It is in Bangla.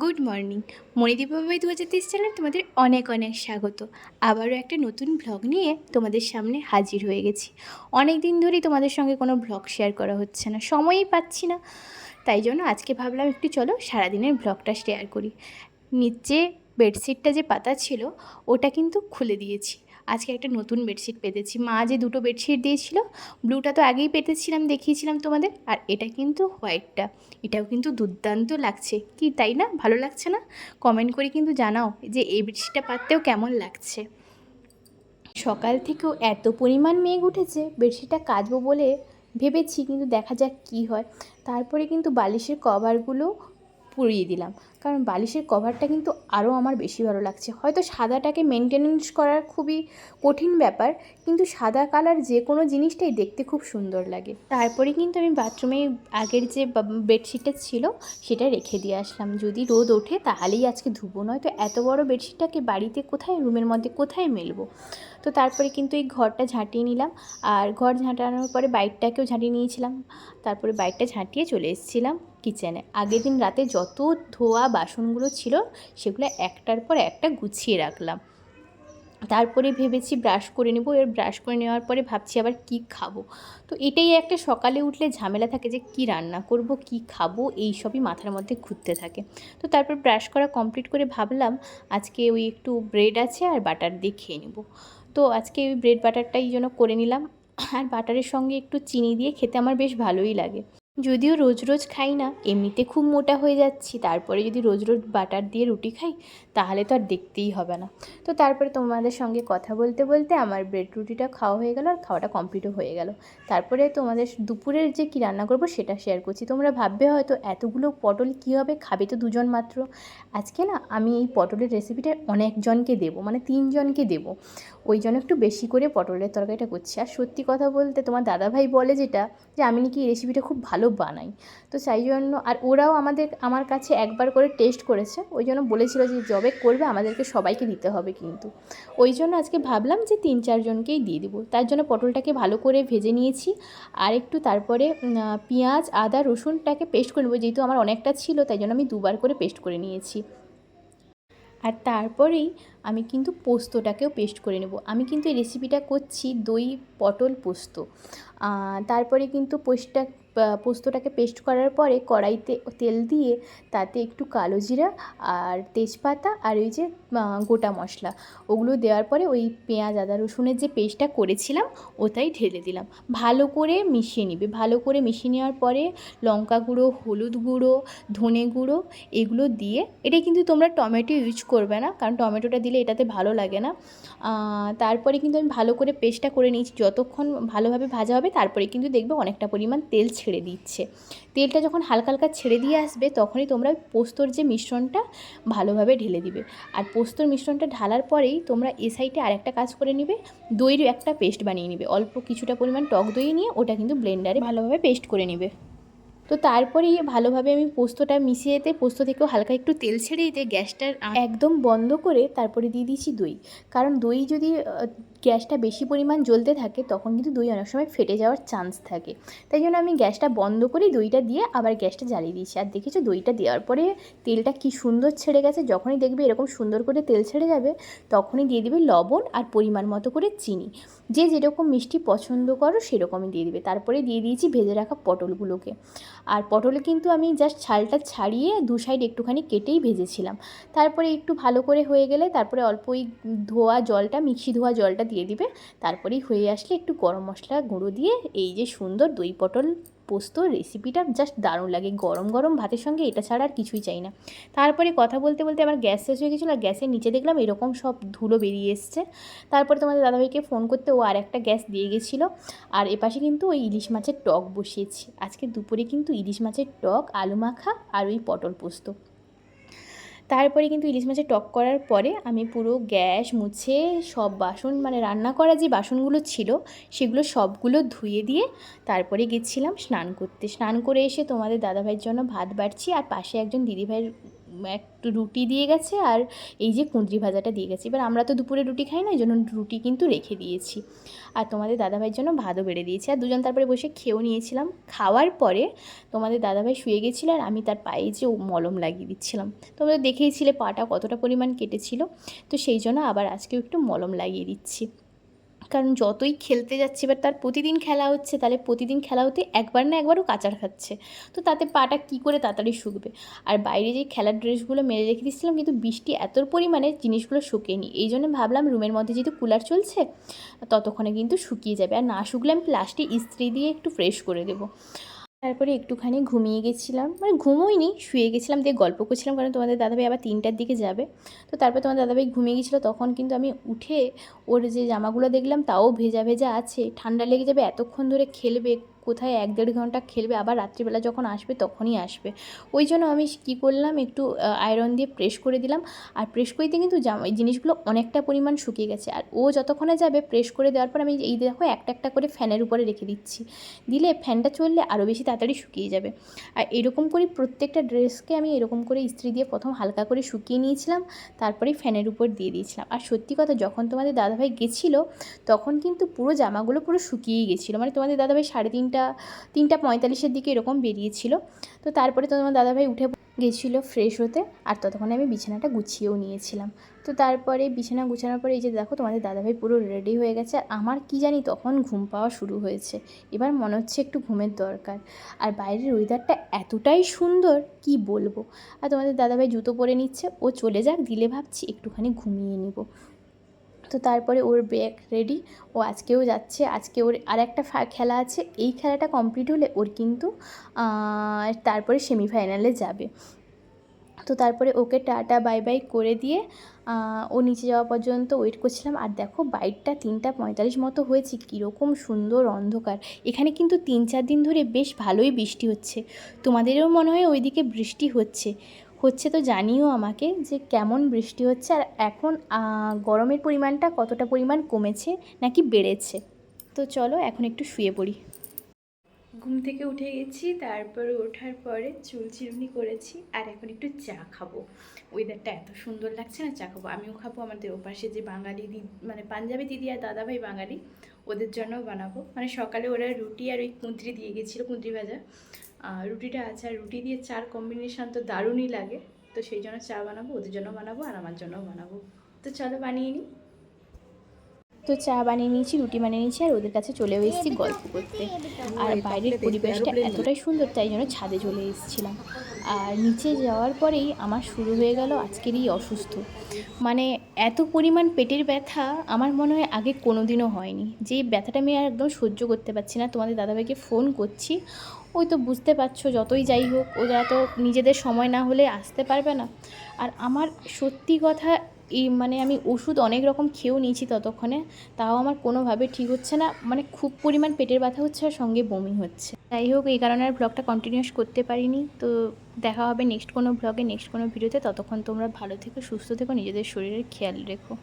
Good morning. মণিদীপাবাই দু হাজার তেইশ চ্যানেল তোমাদের অনেক অনেক স্বাগত। আবারও একটা নতুন ব্লগ নিয়ে তোমাদের সামনে হাজির হয়ে গেছি। অনেক দিন ধরেই তোমাদের সঙ্গে কোনো ব্লগ শেয়ার করা হচ্ছে না, সময়ই পাচ্ছি না। তাই জন্য আজকে ভাবলাম একটু চলো সারাদিনের ব্লগটা শেয়ার করি। নিচে বেডশিটটা যে পাতা ছিল, ওটা কিন্তু খুলে দিয়েছি। আজকে একটা নতুন বেডশিট পেতেছি। মা যে দুটো বেডশিট দিয়েছিল, ব্লুটা তো আগেই পেতেছিলাম, দেখিয়েছিলাম তোমাদের। আর এটা কিন্তু হোয়াইটটা। এটাও কিন্তু দুর্দান্ত লাগছে। কি, তাই না? ভালো লাগছে না? কমেন্ট করে কিন্তু জানাও যে এই বেডশিটটা পাততেও কেমন লাগছে। সকাল থেকেও এত পরিমাণ মেঘ উঠেছে, বেডশিটটা কাচবো বলে ভেবেছি, কিন্তু দেখা যাক কি হয়। তারপরে কিন্তু বালিশের কভারগুলো পুড়িয়ে দিলাম। কারণ বালিশের কভারটা কিন্তু আরও আমার বেশি ভালো লাগছে। হয়তো সাদাটাকে মেনটেনেন্স করার খুবই কঠিন ব্যাপার, কিন্তু সাদা কালার যে কোনো জিনিসটাই দেখতে খুব সুন্দর লাগে। তারপরে কিন্তু আমি বাথরুমে আগের যে বেডশিটটা ছিল, সেটা রেখে দিয়ে আসলাম। যদি রোদ ওঠে, তাহলেই আজকে ধুবো। নয়তো এত বড় বেডশিটটাকে বাড়িতে কোথায়, রুমের মধ্যে কোথায় মেলবো? তো তারপরে কিন্তু এই ঘরটা ঝাঁটিয়ে নিলাম। আর ঘর ঝাঁটানোর পরে বাইকটাকেও ঝাঁটিয়ে নিয়েছিলাম। তারপরে বাইকটা ঝাঁটিয়ে চলে এসেছিলাম। কিচেনে। আগের দিন রাতে যত ধোয়া বাসনগুলো ছিল, সেগুলো একটার পর একটা গুছিয়ে রাখলাম। তারপরে ভেবেছি ব্রাশ করে নেব। এবার ব্রাশ করে নেওয়ার পরে ভাবছি আবার কি খাব। তো এটাই একটা সকালে উঠলে ঝামেলা থাকে যে কি রান্না করব, কি খাব, এই সবই মাথার মধ্যে ঘুরতে থাকে। তো তারপর ব্রাশ করা কমপ্লিট করে ভাবলাম আজকে ওই একটু ব্রেড আছে আর বাটার দিয়ে খেয়ে নেব। তো আজকে ওই ব্রেড বাটারটাই জন্য করে নিলাম। আর বাটারের সঙ্গে একটু চিনি দিয়ে খেতে আমার বেশ ভালোই লাগে। যদিও রোজ রোজ খাই না, এমনিতে খুব মোটা হয়ে যাচ্ছি, তারপরে যদি রোজ রোজ বাটার দিয়ে রুটি খাই, তাহলে তো আর দেখতেই হবে না। তো তারপরে তোমাদের সঙ্গে কথা বলতে বলতে আমার ব্রেড রুটিটা খাওয়া হয়ে গেল, আর খাওয়াটা কমপ্লিটও হয়ে গেল। তারপরে তোমাদের দুপুরের যে কী রান্না করব সেটা শেয়ার করছি। তোমরা ভাববে হয়তো এতগুলো পটল কী হবে, খাবে তো দুজন মাত্র। আজকে না আমি এই পটলের রেসিপিটা অনেকজনকে দেবো মানে তিনজনকে দেবো। ওই জন্য একটু বেশি করে পটলের তরকারিটা করছি। আর সত্যি কথা বলতে তোমার দাদাভাই বলে যেটা, যে আমি নাকি এই রেসিপিটা খুব ভালো বানাই। তো সেই জন্য আর ওরাও আমাদের, আমার কাছে একবার করে টেস্ট করেছে। ওই জন্য বলেছিল যে জবে করবে, আমাদেরকে সবাইকে দিতে হবে কিন্তু। ওই জন্য আজকে ভাবলাম যে তিন চারজনকেই দিয়ে দেবো। তার জন্য পটলটাকে ভালো করে ভেজে নিয়েছি। আর একটু তারপরে পেঁয়াজ, আদা, রসুনটাকে পেস্ট করে নেব। যেহেতু আমার অনেকটা ছিল, তাই জন্য আমি দুবার করে পেস্ট করে নিয়েছি। আর তারপরেই আমি কিন্তু পোস্তটাকেও পেস্ট করে নেব। আমি কিন্তু এই রেসিপিটা করছি দই, পটল পোস্ত। তারপরে কিন্তু পোস্টটা পোস্তটাকে পেস্ট করার পরে কড়াইতে তেল দিয়ে তাতে একটু কালো জিরা আর তেজপাতা আর ওই যে গোটা মশলা। ওগুলো দেওয়ার পরে ওই পেঁয়াজ, আদা, রসুনের যে পেস্টটা করেছিলাম, ওটাই ঢেলে দিলাম। ভালো করে মিশিয়ে নিবে। ভালো করে মিশিয়ে নেওয়ার পরে লঙ্কা গুঁড়ো, হলুদ গুঁড়ো, ধনে গুঁড়ো, এগুলো দিয়ে এটা কিন্তু তোমরা টমেটো ইউজ করবে না, কারণ টমেটোটা দিলে এটাতে ভালো লাগে না। তারপরে কিন্তু আমি ভালো করে পেস্টটা করে নিয়েছি। যতক্ষণ ভালোভাবে ভাজা হবে, তারপরে কিন্তু দেখবে অনেকটা পরিমাণ তেল ছেড়ে দিচ্ছে। তেলটা যখন হালকা হালকা ছেড়ে দিয়ে আসবে, তখনই তোমরা পোস্তর যে মিশ্রণটা ভালোভাবে ঢেলে দিবে। আর পোস্তর মিশ্রণটা ঢালার পরেই তোমরা এ সাইডে আরেকটা কাজ করে নিবে দইয়ের একটা পেস্ট বানিয়ে নিবে। অল্প কিছুটা পরিমাণ টক দই নিয়ে ওটা কিন্তু ব্লেন্ডারে ভালোভাবে পেস্ট করে নিবে। তো তারপরেই ভালোভাবে আমি পোস্তটা মিশিয়ে দিতে, পোস্ত থেকেও হালকা একটু তেল ছেড়ে দিতে গ্যাসটার একদম বন্ধ করে তারপরে দিয়ে দিয়েছি দই। কারণ দই যদি গ্যাসটা বেশি পরিমাণ জ্বলতে থাকে, তখন কিন্তু দই অনেক সময় ফেটে যাওয়ার চান্স থাকে। তাই জন্য আমি গ্যাসটা বন্ধ করে দইটা দিয়ে আবার গ্যাসটা জ্বালিয়ে দিয়েছি। আর দেখেছ দইটা দেওয়ার পরে তেলটা কি সুন্দর ছেড়ে গেছে, যখনই দেখবে এরকম সুন্দর করে তেল ছেড়ে যাবে, তখনই দিয়ে দিবে লবণ আর পরিমাণ মতো করে চিনি। যে যেরকম মিষ্টি পছন্দ করো সেরকমই দিয়ে দিবে। তারপরে দিয়ে দিয়েছি ভেজে রাখা পটলগুলোকে। আর পটলে কিন্তু আমি জাস্ট ছালটা ছাড়িয়ে দু সাইড একটুখানি কেটেই ভেজেছিলাম। তারপরে একটু ভালো করে হয়ে গেলে তারপরে অল্প ওই ধোয়া জলটা, মিক্সি ধোয়া জলটা দিয়ে দিবে। তারপরেই হয়ে আসলে একটু গরম মশলা গুঁড়ো দিয়ে এই যে সুন্দর দই পটল পোস্ত রেসিপিটা জাস্ট দারুণ লাগে। গরম গরম ভাতের সঙ্গে এটা ছাড়া আর কিছুই চাই না। তারপরে কথা বলতে বলতে আমার গ্যাস শেষ হয়ে গেছিল, আর গ্যাসের নিচে দেখলাম এরকম সব ধুলো বেরিয়ে এসছে। তারপরে তোমাদের দাদাভাইকে ফোন করতে ও আর একটা গ্যাস দিয়ে গেছিল। আর এপাশে কিন্তু ওই ইলিশ মাছের টক বসিয়েছি। আজকে দুপুরে কিন্তু ইলিশ মাছের টক, আলু মাখা আর ওই পটল পোস্ত। তারপরে কিন্তু ইলিশ মাছের টক করার পরে আমি পুরো গ্যাস মুছে সব বাসন মানে রান্না করা যে বাসনগুলো ছিল, সেগুলো সবগুলো ধুয়ে দিয়ে তারপরে গেছিলাম স্নান করতে। স্নান করে এসে তোমাদের দাদাভাইয়ের জন্য ভাত বাড়ছি আর পাশে একজন দিদিভাইয়ের একটু রুটি দিয়ে গেছে আর এই যে কুঁদরি ভাজাটা দিয়ে গেছে। এবার আমরা তো দুপুরে রুটি খাই না, এই জন্য রুটি কিন্তু রেখে দিয়েছি। আর তোমাদের দাদাভাইয়ের জন্য ভাতও বেড়ে দিয়েছি। আর দুজন তারপরে বসে খেয়েও নিয়েছিলাম। খাওয়ার পরে তোমাদের দাদাভাই শুয়ে গেছিল আর আমি তার পায়ে যে মলম লাগিয়ে দিচ্ছিলাম। তোমরা দেখেইছিলে পাটা কতটা পরিমাণ কেটেছিল। তো সেই জন্য আবার আজকেও একটু মলম লাগিয়ে দিচ্ছি। কারণ যতই খেলতে যাচ্ছে, এবার তার প্রতিদিন খেলা হচ্ছে, তাহলে প্রতিদিন খেলা হতে একবার না একবারও কাচার খাচ্ছে। তো তাতে পাটা কি করে তাড়াতাড়ি শুকবে? আর বাইরে যে খেলার ড্রেসগুলো মেলে রেখে দিচ্ছিলাম কিন্তু বৃষ্টি এত পরিমাণে জিনিসগুলো শুকিয়েনি এই জন্য ভাবলাম রুমের মধ্যে যেহেতু কুলার চলছে, ততক্ষণে কিন্তু শুকিয়ে যাবে। আর না শুকলে আমি প্লাস্টিক ইস্ত্রি দিয়ে একটু ফ্রেশ করে দেবো। তারপরে একটুখানি ঘুমিয়ে গেছিলাম। মানে ঘুমোইনি, শুয়ে গেছিলাম, দিয়ে গল্প করছিলাম, কারণ তোমাদের দাদাভাই আবার তিনটার দিকে যাবে। তো তারপর তোমার দাদাভাই ঘুমিয়ে গেছিল, তখন কিন্তু আমি উঠে ওর যে জামাগুলো দেখলাম, তাও ভেজা ভেজা আছে। ঠান্ডা লেগে যাবে, এতক্ষণ ধরে খেলবে কোথায় এক দেড় ঘণ্টা খেলবে, আবার রাত্রিবেলা যখন আসবে তখনই আসবে। ওই জন্য আমি কী করলাম, একটু আয়রন দিয়ে প্রেস করে দিলাম। আর প্রেস করতে কিন্তু জামা এই জিনিসগুলো অনেকটা পরিমাণ শুকিয়ে গেছে। আর ও যতক্ষণে যাবে প্রেস করে দেওয়ার পর আমি এই দেখো একটা একটা করে ফ্যানের উপরে রেখে দিচ্ছি। দিলে ফ্যানটা চললে আরও বেশি তাড়াতাড়ি শুকিয়ে যাবে। আর এরকম করে প্রত্যেকটা ড্রেসকে আমি এরকম করে ইস্ত্রি দিয়ে প্রথম হালকা করে শুকিয়ে নিয়েছিলাম, তারপরে ফ্যানের উপর দিয়ে দিয়েছিলাম। আর সত্যি কথা, যখন তোমাদের দাদাভাই গেছিল, তখন কিন্তু পুরো জামাগুলো পুরো শুকিয়েই গেছিল। মানে তোমাদের দাদাভাই সাড়ে তিনটা তিনটা তিনটা পঁয়তাল্লিশের দিকে এরকম বেরিয়েছিল। তো তারপরে তো তোমার দাদাভাই উঠে গেছিল ফ্রেশ হতে, আর ততক্ষণে আমি বিছানাটা গুছিয়েও নিয়েছিলাম। তো তারপরে বিছানা গুছানোর পরে এই যে দেখো তোমাদের দাদাভাই পুরো রেডি হয়ে গেছে, আর আমার কি জানি তখন ঘুম পাওয়া শুরু হয়েছে। এবার মনে হচ্ছে একটু ঘুমের দরকার। আর বাইরের ওয়েদারটা এতটাই সুন্দর, কি বলব? আর তোমাদের দাদাভাই জুতো পরে নিচ্ছে, ও চলে যাক, দিলে ভাবছি একটুখানি ঘুমিয়ে নিব। তো তারপরে ওর ব্যাগ রেডি ও আজকেও যাচ্ছে, আজকে ওর আর একটা খেলা আছে। এই খেলাটা কমপ্লিট হলে ওর কিন্তু তারপরে সেমিফাইনালে যাবে। তো তারপরে ওকে টাটা বাই বাই করে দিয়ে ও নিচে যাওয়া পর্যন্ত ওয়েট করছিলাম। আর দেখো বাইকটা তিনটা পঁয়তাল্লিশ মতো হয়েছে, কীরকম সুন্দর অন্ধকার। এখানে কিন্তু তিন চার দিন ধরে বেশ ভালোই বৃষ্টি হচ্ছে। তোমাদেরও মনে হয় ওইদিকে বৃষ্টি হচ্ছে। হচ্ছে তো জানিও আমাকে যে কেমন বৃষ্টি হচ্ছে আর এখন গরমের পরিমাণটা কতটা পরিমাণ কমেছে নাকি বেড়েছে? তো চলো এখন একটু শুয়ে পড়ি। ঘুম থেকে উঠে গেছি, তারপর ওঠার পরে চুল চিরুনি করেছি আর এখন একটু চা খাব। ওয়েদারটা এত সুন্দর লাগছে না, চা খাব। আমিও খাব, আমাদের ওপাশে যে বাঙালি দিদি মানে পাঞ্জাবি দিদি আর দাদাভাই বাঙালি, ওদের জন্যও বানাবো। মানে সকালে ওরা রুটি আর ওই কুঁদরি দিয়ে গেছিল, কুঁদরি ভাজা। রুটিটা আছে, আর রুটি দিয়ে চার কম্বিনেশান তো দারুণই লাগে। তো সেই জন্য চা বানাবো, ওদের জন্য বানাবো, আর আমার জন্যও বানাবো। তো চলো বানিয়ে নিই। তো চা বানিয়ে নিয়েছি, রুটি বানিয়ে নিয়েছি, আর ওদের কাছে চলেও এসেছি গল্প করতে। আর বাইরের পরিবেশটা এতটাই সুন্দর, তাই জন্য ছাদে চলে এসেছিলাম। আর নিচে যাওয়ার পরেই আমার শুরু হয়ে গেল আজকের এই অসুস্থ। মানে এত পরিমাণ পেটের ব্যথা আমার মনে হয় আগে কোনো দিনও হয়নি। যে ব্যথাটা আমি আর একদম সহ্য করতে পারছি না, তোমাদের দাদাভাইকে ফোন করছি। ওই তো বুঝতে পারছ, যতই যাই হোক, ওরা তো নিজেদের সময় না হলে আসতে পারবে না। আর আমার সত্যি কথা এই মানে আমি ওষুধ অনেক রকম খেয়েও নিয়েছি ততক্ষণে, তাও আমার কোনোভাবে ঠিক হচ্ছে না। মানে খুব পরিমাণ পেটের ব্যথা হচ্ছে আর সঙ্গে বমি হচ্ছে। যাই হোক, এই কারণে আর ব্লগটা কন্টিনিউস করতে পারিনি। তো দেখা হবে নেক্সট কোনো ব্লগে নেক্সট কোনো ভিডিওতে ততক্ষণ তোমরা ভালো থেকো, সুস্থ থেকো, নিজেদের শরীরের খেয়াল রেখো।